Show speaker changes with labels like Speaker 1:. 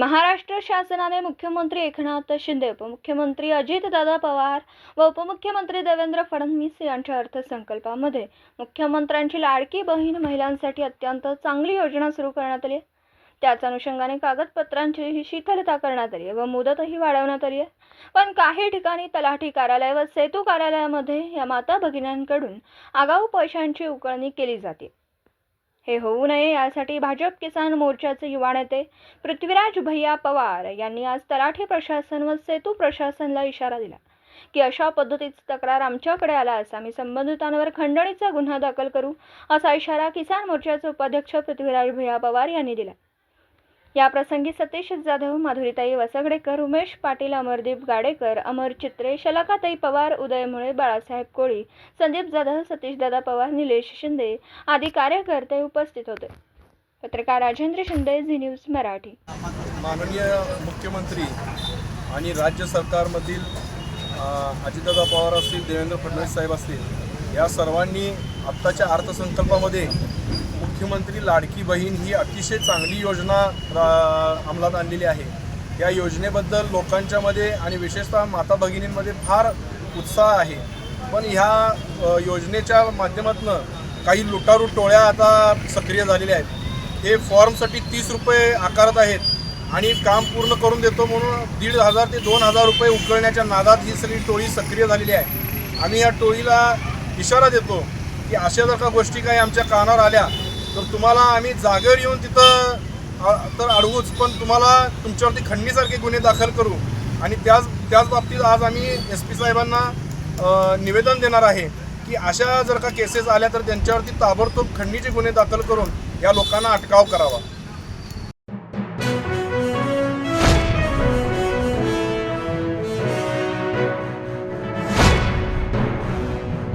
Speaker 1: महाराष्ट्र शासनाने मुख्यमंत्री एकनाथ शिंदे उपमुख्यमंत्री अजितदादा पवार व उपमुख्यमंत्री देवेंद्र फडणवीस यांच्या अर्थसंकल्पामध्ये मुख्यमंत्र्यांची लाडकी बहीण महिलांसाठी अत्यंत चांगली योजना सुरू करण्यात आली आहे. त्याच अनुषंगाने कागदपत्रांची शिथिलता करण्यात आली आहे व मुदतही वाढवण्यात आली आहे. पण काही ठिकाणी तलाठी कार्यालय व सेतू कार्यालयामध्ये या माता भगिन्यांकडून आगाऊ पैशांची उकळणी केली जाते. हे होऊ नये यासाठी भाजप किसान मोर्चाचे युवा नेते पृथ्वीराज भैया पवार यांनी आज तलाठी प्रशासन व सेतू प्रशासनला इशारा दिला की अशा पद्धतीची तक्रार आमच्याकडे आल्यास आम्ही संबंधितांवर खंडणीचा गुन्हा दाखल करू असा इशारा किसान मोर्चाचे उपाध्यक्ष पृथ्वीराज भैया पवार यांनी दिला. याप्रसंगी सतीश जाधव माधुरीताई वसगडेकर उमेश पाटील अमरदीप गाडेकर अमर चित्रे शलाकाताई पवार उदय मुळे बाळासाहेब कोळी संदीप जाधव सतीशदादा पवार निलेश शिंदे आदी कार्यकर्ते उपस्थित होते. पत्रकार राजेंद्र शिंदे झी न्यूज मराठी.
Speaker 2: माननीय मुख्यमंत्री आणि राज्य सरकारमधील अजितदादा पवार असतील देवेंद्र फडणवीस साहेब असतील या सर्वांनी आत्ताच्या अर्थसंकल्पामध्ये मुख्यमंत्री लाडकी बहीण ही अतिशय चांगली योजना रा- अंमलात आणलेली आहे. या योजनेबद्दल लोकांच्यामध्ये आणि विशेषतः माता भगिनींमध्ये फार उत्साह आहे. पण ह्या योजनेच्या माध्यमातून काही लुटारू टोळ्या आता सक्रिय झालेल्या आहेत. हे फॉर्मसाठी तीस रुपये आकारत आहेत आणि काम पूर्ण करून देतो म्हणून दीड हजार ते दोन हजार रुपये उकळण्याच्या नादात ही सगळी टोळी सक्रिय झालेली आहे. आम्ही या टोळीला इशारा देतो की अशा जर का गोष्टी काही आमच्या कानावर आल्या तर तुम्हाला आम्ही जागेवर येऊन तिथं तर अडवूच पण तुम्हाला तुमच्यावरती खंडणीसारखे गुन्हे दाखल करू. आणि त्याच त्याच बाबतीत आज आम्ही एस पी साहेबांना निवेदन देणार आहे की अशा जर का केसेस आल्या तर त्यांच्यावरती ताबडतोब खंडणीचे गुन्हे दाखल करून या लोकांना अटकाव करावा.